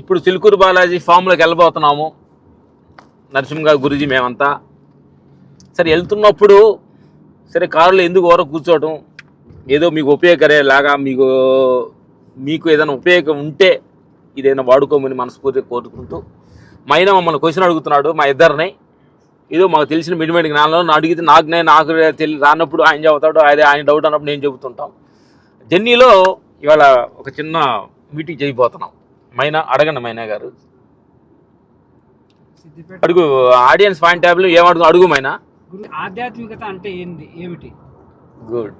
ఇప్పుడు చిలుకూరు బాలాజీ ఫామ్లోకి వెళ్ళబోతున్నాము. నరసింహ గురుజీ మేమంతా. సరే వెళ్తున్నప్పుడు సరే కారులో ఎందుకు ఓర కూర్చోవటం? ఏదో మీకు ఉపయోగకరేలాగా మీకు మీకు ఏదైనా ఉపయోగం ఉంటే ఇదైనా వాడుకోమని మనస్ఫూర్తిగా కోరుకుంటూ మా అయినా మమ్మల్ని క్వశ్చన్ అడుగుతున్నాడు మా ఇద్దరిని. ఏదో మాకు తెలిసిన మిడిమిడి జ్ఞానంలో అడిగితే నాకు నేను నాకు తెలి రానప్పుడు ఆయన చెబుతాడు అదే ఆయన డౌట్ అన్నప్పుడు నేను చెబుతుంటాం. జర్నీలో ఇవాళ ఒక చిన్న మీటింగ్ చేయబోతున్నాం. మైనా అడగండి మైనా గారు. అడుగు ఆడియన్స్ పాయింట్ ట్యాబ్లో ఏం అడుగు అడుగు మైనా? ఆధ్యాత్మికత అంటే ఏంది ఏమిటి? గుడ్.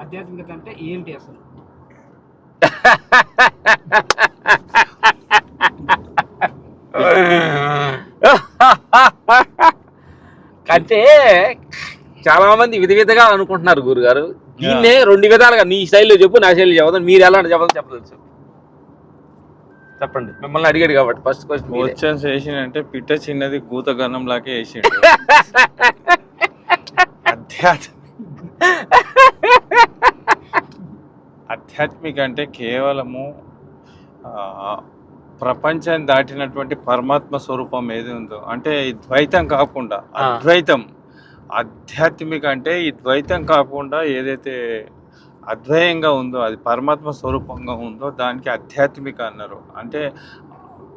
ఆధ్యాత్మికత అంటే ఏమిటి అసలు? అంటే చాలా మంది విధ విధగా అనుకుంటున్నారు గురుగారు. దీన్నే రెండు విధాలుగా నీ స్టైల్లో చెప్పు నా స్టైల్లో చెప్పదు. మీరు ఎలా చెప్పదు చెప్పదు చెప్పండి. మిమ్మల్ని అడిగాడు కాబట్టి ఫస్ట్ క్వశ్చన్ వచ్చాను చేసిండంటే పిట్ట చిన్నది గూత గన్నం లాగే వేసిండు అధ్యాత్మ ఆధ్యాత్మిక అంటే కేవలము ప్రపంచాన్ని దాటినటువంటి పరమాత్మ స్వరూపం ఏది ఉందో. అంటే ఈ ద్వైతం కాకుండా. అద్వైతం. ఆధ్యాత్మిక అంటే ఈ ద్వైతం కాకుండా ఏదైతే అద్వయంగా ఉందో అది పరమాత్మ స్వరూపంగా ఉందో దానికి ఆధ్యాత్మిక అన్నారు. అంటే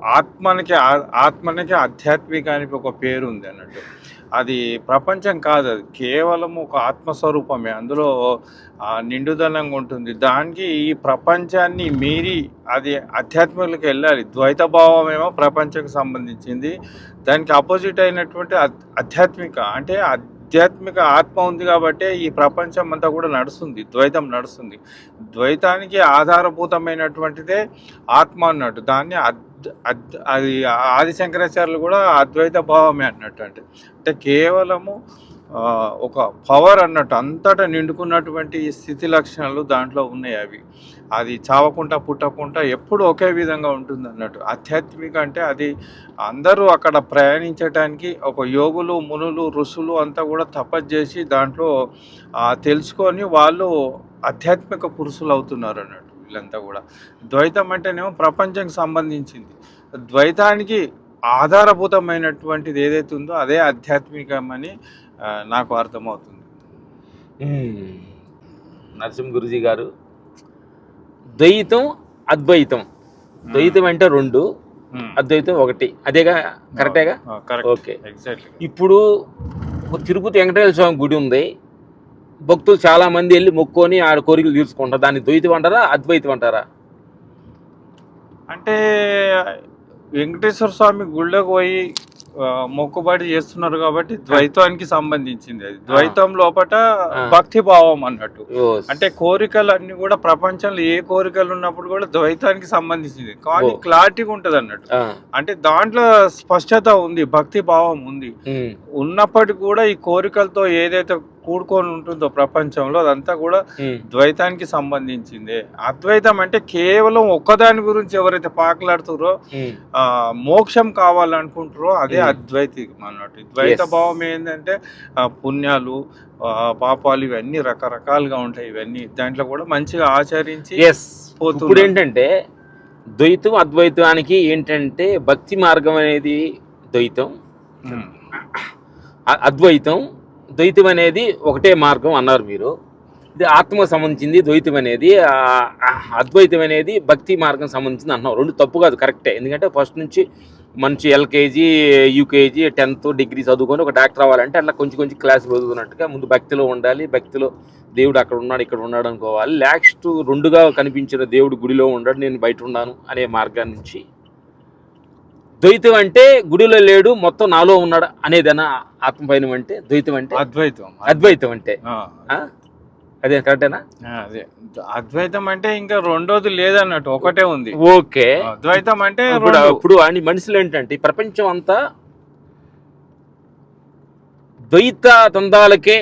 ఆత్మనికి ఆ- ఆత్మనికి ఆధ్యాత్మిక అని ఒక పేరు ఉంది అన్నట్టు. అది ప్రపంచం కాదు అది కేవలం ఒక ఆత్మస్వరూపమే. అందులో నిండుదనంగా ఉంటుంది. దానికి ఈ ప్రపంచాన్ని మీరి అది ఆధ్యాత్మికలకు వెళ్ళాలి. ద్వైత భావం ఏమో ప్రపంచంకి సంబంధించింది. దానికి ఆపోజిట్ అయినటువంటి అద్- ఆధ్యాత్మిక అంటే ఆధ్యాత్మిక ఆత్మ ఉంది కాబట్టి ఈ ప్రపంచం అంతా కూడా నడుస్తుంది ద్వైతం నడుస్తుంది. ద్వైతానికి ఆధారభూతమైనటువంటిదే ఆత్మ అన్నట్టు. దాన్ని అద్ అది ఆది శంకరాచార్యులు కూడా అద్వైత భావమే అన్నట్టు అంటే. అంటే కేవలము ఒక పవర్ అన్నట్టు అంతటా నిండుకున్నటువంటి స్థితి లక్షణాలు దాంట్లో ఉన్నాయి అవి. అది చావకుండా పుట్టకుండా ఎప్పుడు ఒకే విధంగా ఉంటుంది అన్నట్టు. ఆధ్యాత్మిక అంటే అది అందరూ అక్కడ ప్రయాణించడానికి ఒక యోగులు మునులు ఋషులు అంతా కూడా తపస్సు చేసి దాంట్లో తెలుసుకొని వాళ్ళు ఆధ్యాత్మిక పురుషులు అవుతున్నారు అన్నట్టు వీళ్ళంతా కూడా. ద్వైతం అంటేనేమో ప్రపంచంకి సంబంధించింది. ద్వైతానికి ఆధారభూతమైనటువంటిది ఏదైతే ఉందో అదే ఆధ్యాత్మికమని నాకు అర్థమవుతుంది. నరసింహ గురుజీ గారు ద్వైతం అద్వైతం. ద్వైతం అంటే రెండు అద్వైతం ఒకటి. అదేగా? కరెక్టేగా? కరెక్ట్. ఓకే. ఇప్పుడు తిరుపతి వెంకటేశ్వర స్వామి గుడి ఉంది. భక్తులు చాలా మంది వెళ్ళి మొక్కొని ఆడ కోరికలు తీర్చుకుంటారు. దాన్ని ద్వైతం అంటారా అద్వైతం అంటారా? అంటే వెంకటేశ్వర స్వామి గుళ్ళకు పోయి మొక్కుబడి చేస్తున్నారు కాబట్టి ద్వైతానికి సంబంధించింది అది. ద్వైతం లోపట ఆ. భక్తి భావం అన్నట్టు. అంటే కోరికలు అన్ని కూడా ప్రపంచంలో ఏ కోరికలు ఉన్నప్పుడు కూడా ద్వైతానికి సంబంధించింది. కానీ. క్లారిటీగా ఉంటది అన్నట్టు. అంటే దాంట్లో స్పష్టత ఉంది భక్తి భావం ఉంది. ఉన్నప్పటికీ కూడా ఈ కోరికలతో ఏదైతే కూడుకొని ఉంటుందో ప్రపంచంలో అదంతా కూడా ద్వైతానికి సంబంధించిందే. అద్వైతం అంటే కేవలం ఒక్కదాని గురించి ఎవరైతే పాకలాడుతారో మోక్షం కావాలనుకుంటారో అదే. అద్వైతికం అన్నట్టు. ద్వైత. భావం ఏంటంటే పుణ్యాలు పాపాలు ఇవన్నీ రకరకాలుగా ఉంటాయి ఇవన్నీ. దాంట్లో కూడా మంచిగా ఆచరించి. ఇప్పుడు ఏంటంటే ద్వైతం అద్వైతానికి ఏంటంటే భక్తి మార్గం అనేది ద్వైతం. అద్వైతం ద్వైతం అనేది ఒకటే మార్గం అన్నారు మీరు. ఇది ఆత్మకు సంబంధించింది ద్వైతం అనేది అద్వైతం అనేది భక్తి మార్గం సంబంధించింది అన్నారు రెండు తప్పు కాదు కరెక్టే. ఎందుకంటే ఫస్ట్ నుంచి మంచి ఎల్కేజీ యూకేజీ టెన్త్ డిగ్రీ చదువుకొని ఒక డాక్టర్ అవ్వాలంటే అట్లా కొంచెం కొంచెం క్లాస్ చదువుతున్నట్టుగా ముందు భక్తిలో ఉండాలి. భక్తిలో దేవుడు అక్కడ ఉన్నాడు ఇక్కడ ఉన్నాడు అనుకోవాలి. లాస్ట్ రెండుగా కనిపించిన దేవుడు గుడిలో ఉన్నాడు నేను బయట ఉన్నాను అనే మార్గాన్ని నుంచి. ద్వైతం అంటే గుడిలో లేడు మొత్తం నాలో ఉన్నాడు అనేదనా ఆత్మపైనం అంటే ద్వైతం అంటే? అద్వైతం. అద్వైతం అంటే? అదే కరెక్టేనా అదే. అద్వైతం అంటే ఇంకా రెండోది లేదన్నట్టు ఒకటే ఉంది. ఓకే. అద్వైతం అంటే ఇప్పుడు అని మనుషులు ఏంటంటే ఈ ప్రపంచం అంతా ద్వైత దందాలకే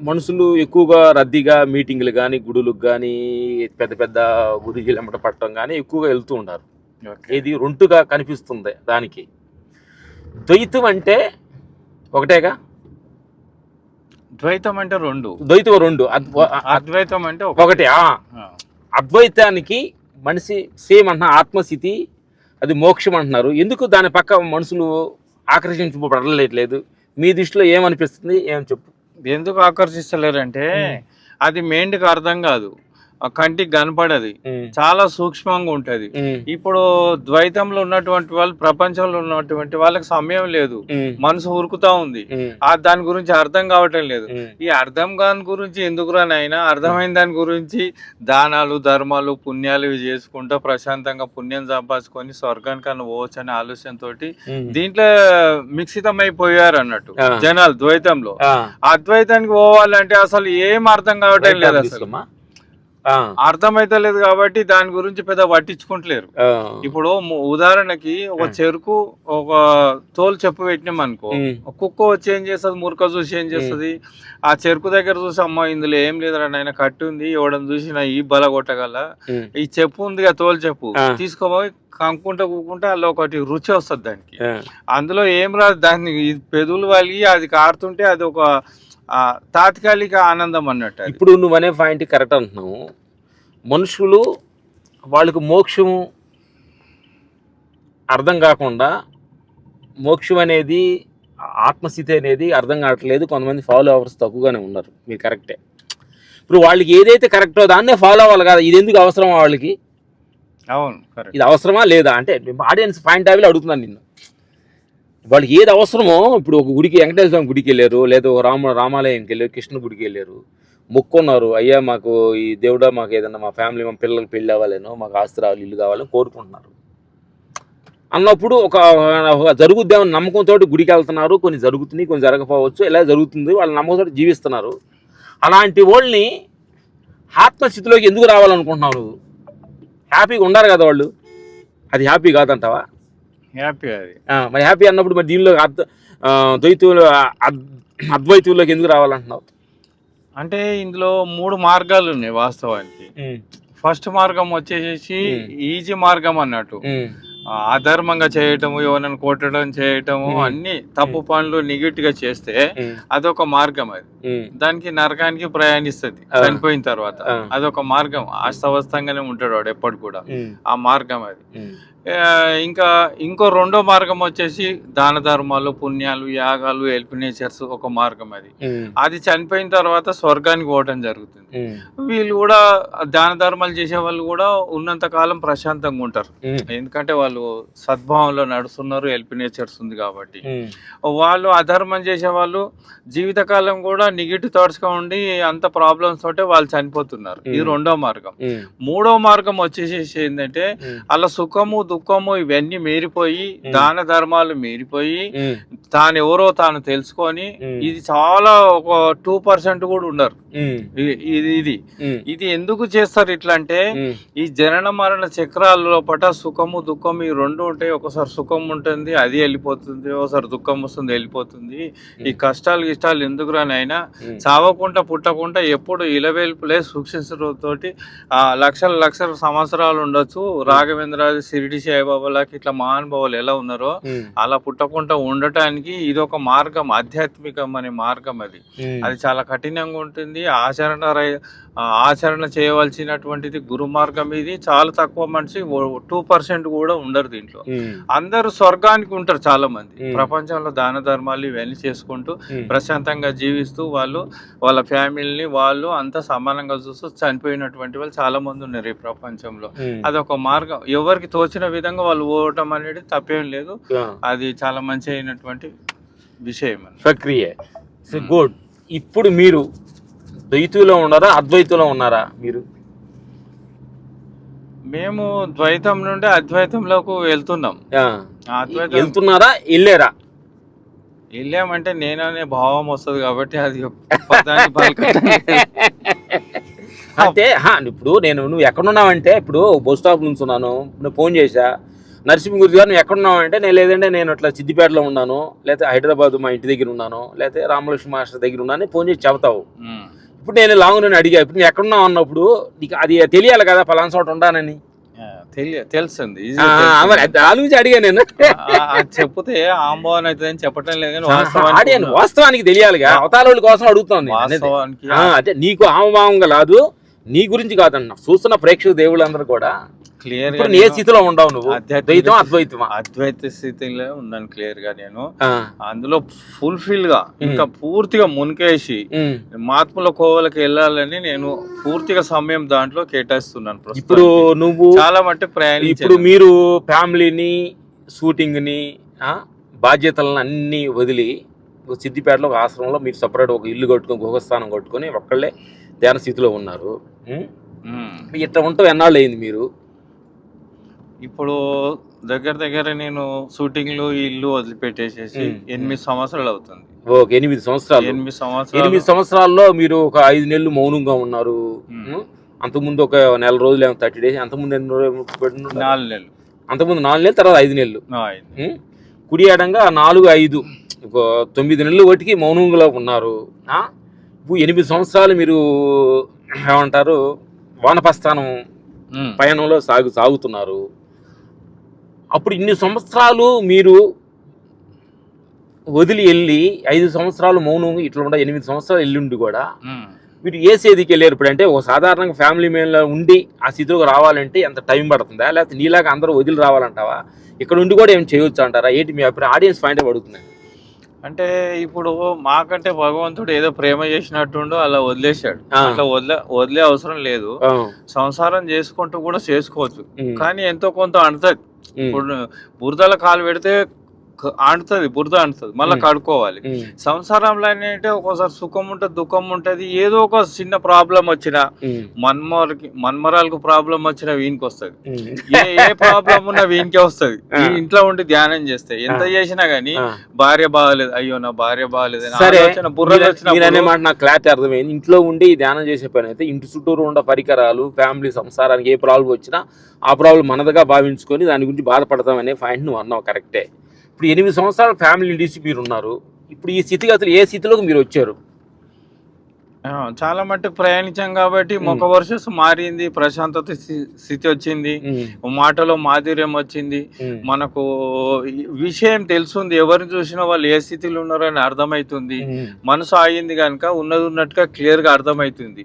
మనుషులు ఎక్కువగా రద్దీగా మీటింగ్లు కానీ గుడులకు కానీ పెద్ద పెద్ద గురుజీలు ఎమ్మట పట్టడం కానీ ఎక్కువగా వెళ్తూ ఓకే. ఇది రెంటుగా కనిపిస్తుంది దానికి. ద్వైతం అంటే ఒకటేగా? ద్వైతం అంటే రెండు. ద్వైతం రెండు. అద్వ- అద్వైతం అంటే ఒక- ఒకటి. అద్వైతానికి మనిషి సేమ్ అన్న ఆత్మస్థితి అది మోక్షం అంటున్నారు. ఎందుకు దాని పక్క మనుషులు ఆకర్షించబడలేదు? మీ దృష్టిలో ఏమనిపిస్తుంది? ఏమని చెప్పు. ఎందుకు ఆకర్షిస్తలేరంటే అది మెండ్కి అర్థం కాదు. కంటికి కనపడది. చాలా సూక్ష్మంగా ఉంటది. ఇప్పుడు ద్వైతంలో ఉన్నటువంటి వాళ్ళు ప్రపంచంలో ఉన్నటువంటి వాళ్ళకి సమయం లేదు. మనసు ఉరుకుతా ఉంది. ఆ దాని గురించి అర్థం కావటం లేదు. ఈ అర్థం కాని గురించి ఎందుకు రానైనా అర్థమైన దాని గురించి దానాలు ధర్మాలు పుణ్యాలు ఇవి చేసుకుంటూ ప్రశాంతంగా పుణ్యం సంపాదించుకొని స్వర్గానికన్నా పోవచ్చు అనే ఆలోచనతో. దీంట్లో మిక్సితమైపోయారు అన్నట్టు. జనాలు ద్వైతంలో. ఆ, అద్వైతానికి పోవాలంటే అసలు ఏం అర్థం కావటం లేదు అసలు. తీసుకోమ్మా. ఆ, అర్థమైతే లేదు కాబట్టి దాని గురించి పెద్ద పట్టించుకుంటలేరు. ఇప్పుడు ఉదాహరణకి ఒక. చెరుకు ఒక తోలు చెప్పు పెట్టినాం అనుకో కుక్క వచ్చి ఏం చేస్తుంది? మురక చూసి ఏం చేస్తుంది? ఆ చెరుకు దగ్గర చూసి అమ్మ ఇందులో ఏం లేదురా నాయన కట్టు ఉంది ఎవడని చూసి నా ఈ బల కొట్టగల. ఈ చెప్పు ఉంది తోలు చెప్పు. ఆ. తీసుకోపోయి కంకుంటా కూకుంటే అందులో ఒకటి రుచి వస్తుంది దానికి. అందులో ఏం రాదు దాన్ని ఈ పెదవులు వలిగి అది కారుతుంటే అది ఒక తాత్కాలిక ఆనందం అన్నట్టు. ఇప్పుడు నువ్వు అనే పాయింట్ కరెక్ట్ అంటున్నావు. మనుషులు వాళ్ళకు మోక్షము అర్థం కాకుండా మోక్షం అనేది ఆత్మస్థితి అనేది అర్థం కావట్లేదు. కొంతమంది ఫాలో అవర్స్ తక్కువగానే ఉన్నారు. మీరు కరెక్టే ఇప్పుడు వాళ్ళకి ఏదైతే కరెక్టో దాన్నే ఫాలో అవ్వాలి కదా. ఇది ఎందుకు అవసరం వాళ్ళకి? అవును ఇది అవసరమా లేదా? అంటే ఆడియన్స్ పాయింట్ ఆఫ్ అడుగుతున్నాను నిన్ను. వాళ్ళకి ఏది అవసరమో ఇప్పుడు ఒక గుడికి వెంకటేశ్వర స్వామి గుడికి వెళ్ళారు లేదా ఒక రామ రామాలయంకి వెళ్ళారు కృష్ణ గుడికి వెళ్ళారు మొక్కున్నారు అయ్యా మాకు ఈ దేవుడా మాకు ఏదన్నా మా ఫ్యామిలీ మా పిల్లలకి పెళ్ళి అవ్వాలేనో మాకు ఆస్తి రావాలి ఇల్లు కావాలని కోరుకుంటున్నారు. అన్నప్పుడు ఒక జరుగుద్దామని నమ్మకంతో గుడికి వెళ్తున్నారు కొన్ని జరుగుతున్నాయి కొన్ని జరగకపోవచ్చు ఇలా జరుగుతుంది వాళ్ళ నమ్మకంతో జీవిస్తున్నారు. అలాంటి వాళ్ళని ఆత్మస్థితిలోకి ఎందుకు రావాలనుకుంటున్నావు నువ్వు హ్యాపీగా ఉండరు కదా వాళ్ళు. అది హ్యాపీ కాదంటావా? హ్యాపీ అది. మరి హ్యాపీ అన్నప్పుడు మరి దీనిలో ద్వైతులు అద్- అద్వైతుల్లోకి ఎందుకు రావాలంటున్నావు? అంటే ఇందులో మూడు మార్గాలు ఉన్నాయి వాస్తవానికి. ఫస్ట్ మార్గం వచ్చేసి ఉమ్. ఈజీ మార్గం అన్నట్టు. అధర్మంగా చేయటము ఎవరైనా కొట్టడం చేయటము. అన్ని తప్పు పనులు నెగిట్గా చేస్తే అదొక మార్గం అది. దానికి నరకానికి ప్రయాణిస్తుంది. చనిపోయిన తర్వాత. అదొక మార్గం. అస్తవస్తంగానే ఉంటాడు వాడు ఎప్పటి కూడా ఆ మార్గం అది. ఇంకా ఇంకో రెండో మార్గం వచ్చేసి దాన ధర్మాలు పుణ్యాలు యాగాలు హెల్ప్ నేచర్స్ ఒక మార్గం అది. అది చనిపోయిన తర్వాత స్వర్గానికి పోవటం జరుగుతుంది. వీళ్ళు కూడా దాన ధర్మాలు చేసే వాళ్ళు కూడా ఉన్నంత కాలం ప్రశాంతంగా ఉంటారు. ఎందుకంటే వాళ్ళు సద్భావంలో నడుస్తున్నారు హెల్ప్ నేచర్స్ ఉంది కాబట్టి. వాళ్ళు అధర్మం చేసే వాళ్ళు జీవితకాలం కూడా నెగిటివ్ థాట్స్గా ఉండి అంత ప్రాబ్లమ్స్ తోటే వాళ్ళు చనిపోతున్నారు. ఇది. రెండో మార్గం. మూడో మార్గం వచ్చేసేసి ఏంటంటే అలా సుఖము దుఃఖము ఇవన్నీ మీరిపోయి. దాన ధర్మాలు మీరిపోయి తాను ఎవరో తాను తెలుసుకొని. ఇది చాలా ఒక టూ పర్సెంట్ కూడా ఉండరు. ఇది ఇది. ఇది ఎందుకు చేస్తారు ఇట్లా అంటే ఈ జనన మరణ చక్రాల లోపల సుఖము దుఃఖము ఈ రెండు ఉంటాయి. ఒకసారి సుఖం ఉంటుంది అది వెళ్ళిపోతుంది ఒకసారి దుఃఖం వస్తుంది వెళ్ళిపోతుంది. ఈ కష్టాలు ఇష్టాలు ఎందుకు రానైనా చావకుండా పుట్టకుండా ఎప్పుడు ఇలవేల్పులే సూక్షించడంతోటి ఆ లక్షల లక్షల సంవత్సరాలు ఉండొచ్చు. రాఘవేంద్రాజు షిరిడి సాయిబాబాలకి ఇట్లా మహానుభావులు ఎలా ఉన్నారో అలా పుట్టకుండా ఉండటానికి ఇది ఒక మార్గం ఆధ్యాత్మికం అనే మార్గం అది. అది చాలా కఠినంగా ఉంటుంది. ఆచరణ ఆచరణ చేయవలసినటువంటిది గురు మార్గం ఇది. చాలా తక్కువ మనిషి టూ పర్సెంట్ కూడా ఉండరు దీంట్లో. అందరూ స్వర్గానికి ఉంటారు చాలా మంది. ప్రపంచంలో దాన ధర్మాలు ఇవన్నీ చేసుకుంటూ ప్రశాంతంగా జీవిస్తూ వాళ్ళు వాళ్ళ ఫ్యామిలీని వాళ్ళు అంతా సమానంగా చూస్తూ చనిపోయినటువంటి వాళ్ళు చాలా మంది ఉన్నారు ఈ ప్రపంచంలో. అదొక మార్గం. ఎవరికి తోచిన విధంగా వాళ్ళు పోవటం అనేది తప్పేం లేదు. అది చాలా మంచి అయినటువంటి విషయం ప్రక్రియ. సో గుడ్ ఇప్పుడు మీరు ద్వైతులో ఉన్నారా అద్వైతులో ఉన్నారా మీరు? మేము ద్వైతం నుండి అద్వైతంలోకి వెళ్తున్నాం. వెళ్తున్నారా వెళ్ళారా? వెళ్ళామంటే నేననే భావం వస్తుంది కాబట్టి అది హా, ఇప్పుడు నేను నువ్వు ఎక్కడున్నావంటే ఇప్పుడు బస్ స్టాప్ నుంచి ఉన్నాను నువ్వు ఫోన్ చేశా. నరసింహ గురి గారు నువ్వు ఎక్కడున్నావంటే నేను లేదంటే నేను అట్లా సిద్దిపేటలో ఉన్నాను లేకపోతే హైదరాబాద్ మా ఇంటి దగ్గర ఉన్నాను లేకపోతే రామలక్ష్మి మాస్టర్ దగ్గర ఉన్నాను ఫోన్ చేసి చెబుతావు. ఇప్పుడు నేను లాంగ్ నేను అడిగా ఇప్పుడు నేను ఎక్కడున్నావు అన్నప్పుడు నీకు అది తెలియాలి కదా పలానా చోట ఉండానని తెలుస్తుంది అది గురించి అడిగా నేను. ఆ, అది చెప్తే ఆంబోన్ అవుతుందని చెప్పటం లేదు కానీ వాస్తవానికి తెలియాలిగా అవతార వాళ్ళ కోసం అడుగుతుంది వాస్తవానికి అంటే నీకు ఆమభావంగా కాదు నీ గురించి కాదన్న చూస్తున్న ప్రేక్షక దేవుళ్ళందరూ కూడా క్లియర్ నీ ఏ స్థితిలో ఉండవు నువ్వు. ఆధ్యాత్మిక ద్వైతం అద్వైతమా? అద్వైత స్థితిలో ఉన్నాను క్లియర్గా నేను. అందులో ఫుల్ఫిల్గా ఇంకా పూర్తిగా మునికేసి. మహాత్ముల కోవలకి వెళ్ళాలని నేను పూర్తిగా సమయం దాంట్లో కేటాయిస్తున్నాను ఇప్పుడు నువ్వు చాలా మట్టి ప్రయాణించాను. ఇప్పుడు మీరు ఫ్యామిలీని షూటింగ్ని ఆ, బాధ్యతలను అన్నీ వదిలి సిద్దిపేటలో ఒక ఆశ్రమంలో మీరు సపరేట్ ఒక ఇల్లు కట్టుకొని గుహస్థానం కట్టుకొని ఒక్కళ్ళే ధ్యాన స్థితిలో ఉన్నారు. ఇట్లా ఉంటాం ఎన్నాళ్ళు అయింది మీరు? ఇప్పుడు దగ్గర దగ్గర నేను షూటింగ్లు ఇల్లు వదిలిపెట్టేసేసి. ఎనిమిది సంవత్సరాలు అవుతుంది. ఒక ఎనిమిది సంవత్సరాలు. ఎనిమిది సంవత్సరాలు. ఎనిమిది సంవత్సరాల్లో మీరు ఒక ఐదు నెలలు మౌనంగా ఉన్నారు? అంతకుముందు ఒక నెల రోజులు ఏమో థర్టీ డేస్ అంతకుముందు ఎన్ని రోజులు నాలుగు నెలలు. అంతకుముందు నాలుగు నెలలు తర్వాత ఐదు నెలలు? కుడి ఎడంగా నాలుగు ఐదు తొమ్మిది నెలలు ఒకటికి మౌనంలో ఉన్నారు. ఎనిమిది సంవత్సరాలు మీరు ఏమంటారు వానప్రస్థానం ఉమ్. పయనంలో సాగు సాగుతున్నారు. అప్పుడు ఇన్ని సంవత్సరాలు మీరు వదిలి వెళ్ళి ఐదు సంవత్సరాలు మౌనం ఇట్లా ఉండ ఎనిమిది సంవత్సరాలు వెళ్ళిండి కూడా. మీరు ఏ సేదికి వెళ్ళారు ఇప్పుడు అంటే ఒక సాధారణంగా ఫ్యామిలీ మేన్లో ఉండి ఆ స్థితిలోకి రావాలంటే ఎంత టైం పడుతుందా? లేకపోతే నీలాగా అందరూ వదిలి రావాలంటావా? ఇక్కడ ఉండి కూడా ఏం చేయొచ్చు అంటారా? ఏంటి మీ అభిప్రాయం? ఆడియన్స్ పాయింట్ పడుతుంది అంటే ఇప్పుడు మాకంటే భగవంతుడు ఏదో ప్రేమ చేసినట్టుండో అలా వదిలేశాడు. అట్లా వదిలే వదిలే అవసరం లేదు. సంసారం చేసుకుంటూ కూడా చేసుకోవచ్చు. కానీ ఎంతో కొంత అంటది ఇప్పుడు బురదల కాలు పెడితే అంటుతుంది బురద అంటుతుంది మళ్ళీ. కడుక్కోవాలి. సంసారంలో అంటే ఒక్కోసారి సుఖం ఉంటుంది దుఃఖం ఉంటది ఏదో ఒక చిన్న ప్రాబ్లం వచ్చినా మన్మరాలకి మన్మరాలకు ప్రాబ్లం వచ్చినా వీనికి వస్తుంది. ఏ ఏ ప్రాబ్లం ఉన్నా వీనికే వస్తుంది. ఇంట్లో ఉండి ధ్యానం చేస్తే ఎంత చేసినా గానీ భార్య బాగాలేదు అయ్యో నా భార్య బాగాలేదు అని అనే వచ్చినప్పుడు మాట నాకు క్లారిటీ అర్థమైంది. ఇంట్లో ఉండి ధ్యానం చేసే పని అయితే ఇంటి చుట్టూరు ఉన్న పరికరాలు ఫ్యామిలీ సంసారానికి ఏ ప్రాబ్లం వచ్చినా ఆ ప్రాబ్లం మనదిగా భావించుకొని దాని గురించి బాధపడతామనే పాయింట్ నువ్వు అన్నావు కరెక్టే. ఇప్పుడు ఎనిమిది సంవత్సరాలు ఫ్యామిలీ లీడర్షిప్ మీరు ఉన్నారు ఇప్పుడు ఈ స్థితిగతులు ఏ స్థితిలోకి మీరు వచ్చారు? చాలా మట్టుకు ప్రయాణించాం కాబట్టి. ముఖ వర్షస్ మారింది ప్రశాంతత స్థి- స్థితి వచ్చింది మాటలో మాధుర్యం వచ్చింది. మనకు విషయం తెలుస్తుంది ఎవరిని చూసినా వాళ్ళు ఏ స్థితిలో ఉన్నారో అని అర్థమవుతుంది మనసు ఆగింది కనుక ఉన్నది ఉన్నట్టుగా క్లియర్గా అర్థమవుతుంది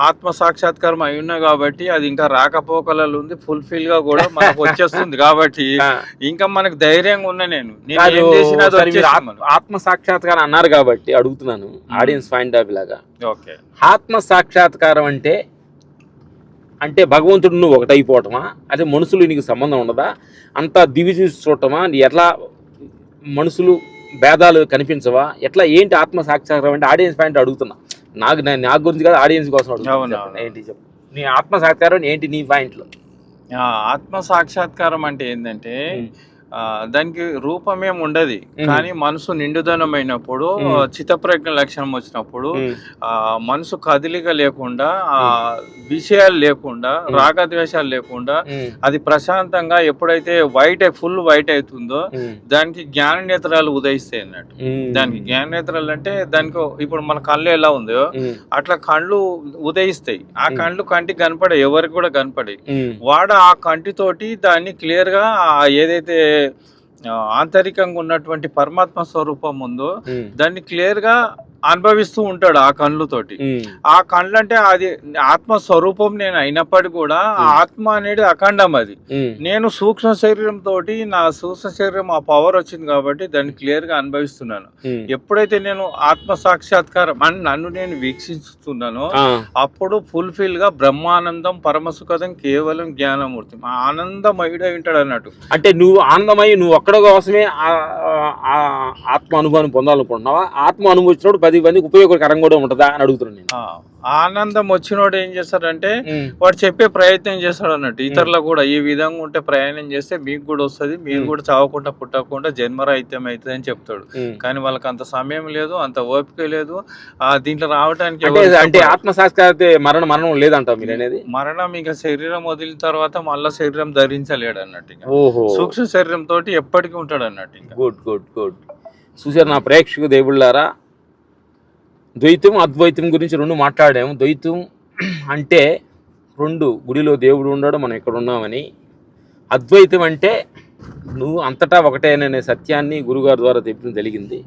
ఆత్మ సాక్షాత్కారం అయి ఉన్నా కాబట్టి అది ఇంకా రాకపోకలలో ఉంది ఫుల్ఫిల్గా కూడా మనకు వచ్చేస్తుంది కాబట్టి ఇంకా మనకు ధైర్యంగా ఉన్నా నేను. ఆత్మ- సాక్షాత్కారం అన్నారు కాబట్టి అడుగుతున్నాను ఆడియన్స్ పాయింట్ ఆఫ్ లాగా ఆత్మ సాక్షాత్కారం అంటే అంటే భగవంతుడు నువ్వు ఒకటైపోవటమా? అదే మనుషులు నీకు సంబంధం ఉండదా? అంతా దివి చూసి చూడటమా? నీ ఎట్లా మనుషులు భేదాలు కనిపించవా? ఎట్లా ఏంటి ఆత్మ సాక్షాత్కారం అంటే ఆడియన్స్ పాయింట్ అడుగుతున్నా. నాకు నేను నాకు గురించి కాదు ఆడియన్స్ కోసం అడుగుతున్నా. ఏంటి చెప్పు. నీ ఆత్మ సాక్షాత్కారం ఏంటి నీ పాయింట్లో? ఆత్మ సాక్షాత్కారం అంటే ఏంటంటే దానికి రూపమేం ఉండదు. కానీ మనసు నిండుదనమైనప్పుడు. చిత్తప్రజ్ఞ లక్షణం వచ్చినప్పుడు ఆ మనసు కదిలిక లేకుండా ఆ విషయాలు లేకుండా రాగద్వేషాలు లేకుండా అది ప్రశాంతంగా ఎప్పుడైతే వైట్ ఫుల్ వైట్ అవుతుందో దానికి జ్ఞాన నేత్రాలు ఉదయిస్తాయి అన్నట్టు. దానికి జ్ఞాన నేత్రాలు అంటే దానికి ఇప్పుడు మన కళ్ళు ఎలా ఉందో అట్లా కళ్ళు ఉదయిస్తాయి. ఆ. కళ్ళు కంటికి కనపడే ఎవరికి కూడా కనపడే వాడు ఆ కంటితోటి దాన్ని క్లియర్గా ఆ ఏదైతే ఆ, ఆంతరికంగా ఉన్నటువంటి పరమాత్మ స్వరూపం ఉందో దాన్ని క్లియర్గా అనుభవిస్తూ ఉంటాడు ఆ కళ్ళతోటి. ఆ కళ్ళు అంటే అది ఆత్మ స్వరూపం నేను అయినప్పటికీ కూడా ఆత్మ అనేది అఖండం అది. నేను సూక్ష్మ శరీరం తోటి నా సూక్ష్మ శరీరం ఆ పవర్ వచ్చింది కాబట్టి దాన్ని క్లియర్గా అనుభవిస్తున్నాను. ఎప్పుడైతే నేను ఆత్మ సాక్షాత్కారం అని నన్ను నేను వీక్షిస్తున్నానో అప్పుడు ఫుల్ఫిల్గా బ్రహ్మానందం పరమసుఖదం కేవలం జ్ఞానమూర్తి. మా ఆనందమయుడై ఉంటాడు అన్నట్టు. అంటే నువ్వు ఆనందమై నువ్వు ఒక్కడ కోసమే ఆత్మ అనుభవాన్ని పొందాలనుకుంటున్నావా? ఆత్మ అనుభవం వచ్చినప్పుడు పది మందికి ఉపయోగకరంగా కూడా ఉంటుందా అని అడుగుతున్నాను నేను. ఆనందం వచ్చినోడు ఏం చేస్తాడంటే వాడు చెప్పే ప్రయత్నం చేస్తాడు అన్నట్టు. ఇతరులకు కూడా ఈ విధంగా ఉంటే ప్రయాణం చేస్తే మీకు కూడా వస్తుంది మీరు. కూడా చావకుండా పుట్టకుండా జన్మరాహిత్యం అవుతుంది అని చెప్తాడు కానీ వాళ్ళకి అంత సమయం లేదు అంత ఓపిక లేదు. ఆ దీంట్లో రావడానికి అంటే. ఆత్మ సాక్షాత్ మరణ మరణం లేదంటావు మీరు అనేది? మరణం ఇక శరీరం వదిలిన తర్వాత మళ్ళా శరీరం ధరించలేడు అన్నట్టు సూక్ష్మ శరీరం తోటి ఎప్పటికీ ఉంటాడు అన్నట్టు గుడ్ గుడ్ గుడ్. చూసారు నా ప్రేక్షకు దేవుళ్ళారా? ద్వైతం అద్వైతం గురించి రెండు మాట్లాడాము. ద్వైతం అంటే రెండు గుడిలో దేవుడు ఉన్నాడు మనం ఇక్కడ ఉన్నామని. అద్వైతం అంటే నువ్వు అంతటా ఒకటేననే సత్యాన్ని గురుగారి ద్వారా తెప్పడం జరిగింది.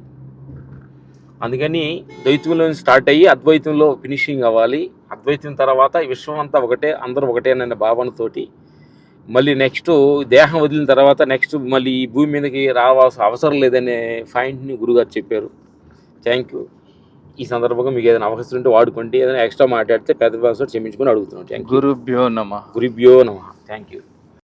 అందుకని ద్వైతంలో స్టార్ట్ అయ్యి అద్వైతంలో ఫినిషింగ్ అవ్వాలి. అద్వైతం తర్వాత విశ్వం అంతా ఒకటే అందరూ ఒకటేననే భావనతోటి. మళ్ళీ నెక్స్ట్ దేహం వదిలిన తర్వాత నెక్స్ట్ మళ్ళీ ఈ భూమి మీదకి రావాల్సిన అవసరం లేదనే పాయింట్ని గురుగారు చెప్పారు. Thank you. ఈ సందర్భంగా మీకు ఏదైనా అవకాశం ఉంటే వాడుకోండి. ఏదైనా ఎక్స్ట్రా మాట్లాడితే పెద్ద భాష క్షమించుకొని యూ గురుభ్యో నమ. గురుభ్యో నమ. Thank you